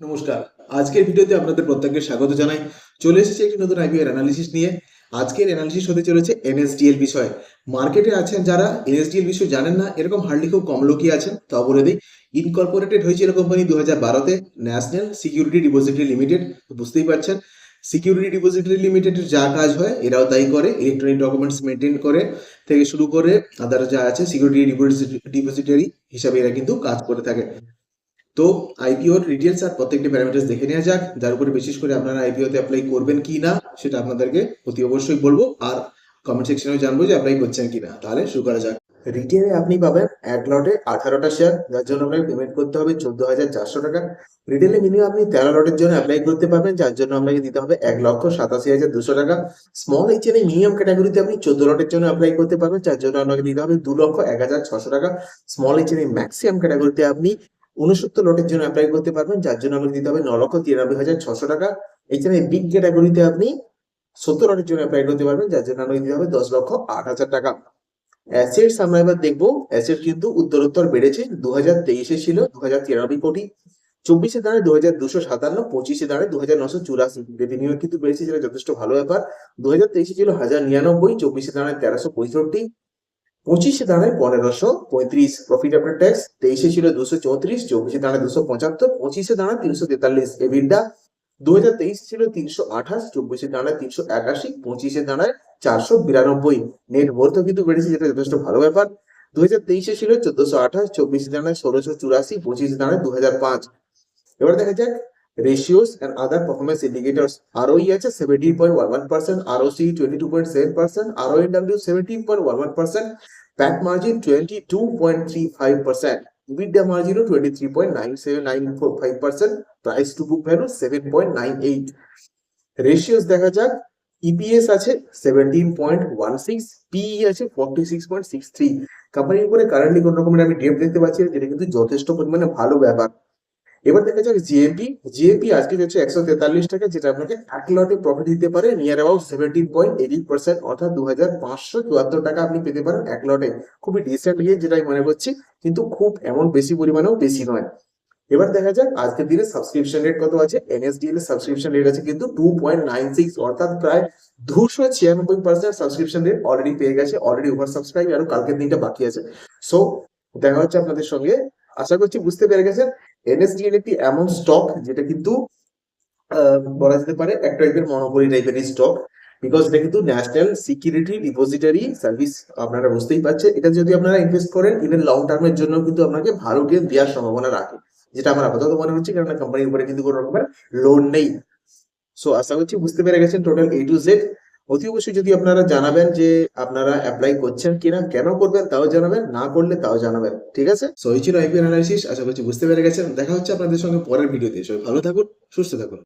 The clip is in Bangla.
নমস্কার। আজকের ভিডিওতে আপনাদের প্রত্যেককে স্বাগত জানাই। চলে এসেছে একটি নতুন আইপিও এর অ্যানালিসিস নিয়ে। আজকের অ্যানালিসিস হতে চলেছে এনএসডিএল বিষয়ে। মার্কেটে আছেন যারা এনএসডিএল বিষয় জানেন না, এরকম হার্ডলি খুব কম লোকই আছেন, তাও বলে দিই। ইনকর্পোরেটেড হয়েছিল কোম্পানি দু হাজার বারোতে ন্যাশনাল সিকিউরিটি ডিপোজিটরি লিমিটেড বুঝতেই পারছেন। সিকিউরিটি ডিপোজিটরি লিমিটেডের যা কাজ হয়, এরাও তাই করে ইলেকট্রনিক ডকুমেন্টস মেনটেন করে, থেকে শুরু করে আদার যা আছে সিকিউরিটি ডিপোজিটরি হিসাবে এরা কিন্তু কাজ করে থাকে। তো আইপিওর ডিটেলস আর প্রত্যেকটি প্যারামিটার দেখে নেওয়া যাক, যার উপরে বিশেষ করে আপনারা আইপিওতে অ্যাপ্লাই করবেন কি না, সেটা আপনাদেরকে অতি অবশ্যই বলব। আর কমেন্ট সেকশনেও জানব যে অ্যাপ্লাই করছেন কিনা তাহলে শুরু করা যাক। রিটেলে আপনি পাবেন এক লটে আঠারোটা শেয়ার যার জন্য আপনাকে পেমেন্ট করতে হবে চোদ্দ হাজার চারশো টাকা। রিটেলে মিনিমাম আপনি তেরো লটের জন্য অ্যাপ্লাই করতে পারবেন, যার জন্য আপনাকে দিতে হবে এক লক্ষ সাতাশি হাজার দুশো টাকা। স্মল এইচএন মিনিমাম ক্যাটাগরিতে আপনি চোদ্দ লটের জন্য অ্যাপ্লাই করতে পারবেন, যার জন্য আপনাকে দিতে হবে দু লক্ষ এক হাজার ছশো টাকা। স্মল এইচএন ম্যাক্সিমাম ক্যাটাগরিতে আপনি উনসত্তর লটের জন্য অ্যাপ্লাই করতে পারবেন, যার জন্য আপনাকে দিতে হবে ন লক্ষ তিরানব্বই হাজার ছশো টাকা। এছাড়া বিগ ক্যাটাগরিতে আপনি সত্তর লটের জন্য অ্যাপ্লাই করতে পারবেন, যার জন্য আপনাকে দিতে হবে দশ লক্ষ আট হাজার টাকা। অ্যাসেটস আমরা এবার দেখব। অ্যাসেট কিন্তু উত্তরোত্তর বেড়েছে দু হাজার তেইশে ছিল দু হাজার তিরানব্বই কোটি। চব্বিশে দাঁড়ায় দু হাজার দুশো সাতান্ন, পঁচিশে দাঁড়ায় দু হাজার নশো চুরাশি। রেভিনিউ কিন্তু বেড়েছে, যেটা যথেষ্ট ভালো ব্যাপার। দু হাজার তেইশে ছিল হাজার নিরানব্বই, চব্বিশে দাঁড়ায় তেরোশো পঁয়ষট্টি। পঁচিশে দাঁড়ায় পনেরোশো পঁয়ত্রিশ প্রফিট আফটার ট্যাক্স তেইশে ছিল দুশো চৌত্রিশ, চব্বিশে দাঁড়ায় দুশো পঁচাত্তর, পঁচিশে দাঁড়ায় তিনশো তেতাল্লিশ এভিডা দু হাজার তেইশ ছিল তিনশো আঠাশ, চব্বিশে দাঁড়ায় তিনশো একাশি, পঁচিশে দাঁড়ায় চারশো বিরানব্বই। নেট ভর্তও কিন্তু বেড়েছে, যেটা যথেষ্ট ভালো ব্যাপার। দু হাজার তেইশে ছিল চোদ্দশো আঠাশ, চব্বিশে দাঁড়ায় ষোলোশো চুরাশি, পঁচিশে দাঁড়ায় দু হাজার পাঁচ। এবার দেখা যাক ratios and other performance indicators ROE আছে seventeen point one one percent ROC twenty two point seven percent RONW seventeen point one one percent PAT margin 22.35%, EBITDA margin of 23.9795%, price to book value 7.98. Ratios দেখা যাক ইপিএস আছে 17.16, PE আছে 46.63 কোম্পানির উপরে কারেন্টলি কোন রকমের আমি ডেপ দেখতে পাচ্ছি যেটা কিন্তু যথেষ্ট পরিমাণে ভালো ব্যাপার। এবার দেখা যাক জিএমপি জিএমপি আজকে যাচ্ছে একশো তেতাল্লিশ টাকা, যেটা আপনাকে এক লটে প্রফিট দিতে পারে near about seventeen point eighteen percent অর্থাৎ দু হাজার পাঁচশো চুয়াত্তর টাকা আপনি পেতে পারেন এক লটে। খুবই ডিসেন্ট ইয়ে যেটা আমি মনে করছি, কিন্তু খুব এমন বেশি পরিমাণেও বেশি নয়। এবার দেখা যাক আজকের দিনে সাবস্ক্রিপশন রেট কত আছে। এনএসডিএল এর সাবস্ক্রিপশন রেট আছে কিন্তু টু পয়েন্ট নাইন সিক্স অর্থাৎ প্রায় দুশো ছিয়ানব্বই পার্সেন্ট সাবস্ক্রিপশন রেট অলরেডি পেয়ে গেছে অলরেডি ওভার সাবস্ক্রাইব আরও কালকের দিনটা বাকি আছে। সো দেখা হচ্ছে আপনাদের সঙ্গে। আশা করছি বুঝতে পেরে গেছেন। এনএসডিএল একটি এমন স্টক যেটা কিন্তু বলা যেতে পারে এক টাইপের মনোপলি টাইপের স্টক বিকজ এটা কিন্তু ন্যাশনাল সিকিউরিটি ডিপোজিটারি সার্ভিস আপনারা বুঝতেই পারছেন। এটা যদি আপনারা ইনভেস্ট করেন ইভেন লং টার্মের জন্য কিন্তু আপনাকে ভালো গেম দেওয়ার সম্ভাবনা রাখে, যেটা আমার আপাতত মনে হচ্ছে কারণ কোম্পানির উপরে কিন্তু কোনো রকমের লোন নেই। সো আশা করছি বুঝতে পেরে গেছেন টোটাল এ টু জেড অতি অবশ্যই যদি আপনারা জানাবেন যে আপনারা অ্যাপ্লাই করছেন কিনা, কেন করবেন তাও জানাবেন, না করলে তাও জানাবেন, ঠিক আছে? সো, এই ছিল আইপিএল অ্যানালাইসিস আশা করছি বুঝতে পেরে গেছেন। দেখা হচ্ছে আপনাদের সঙ্গে পরের ভিডিওতে সবাই ভালো থাকুন, সুস্থ থাকুন।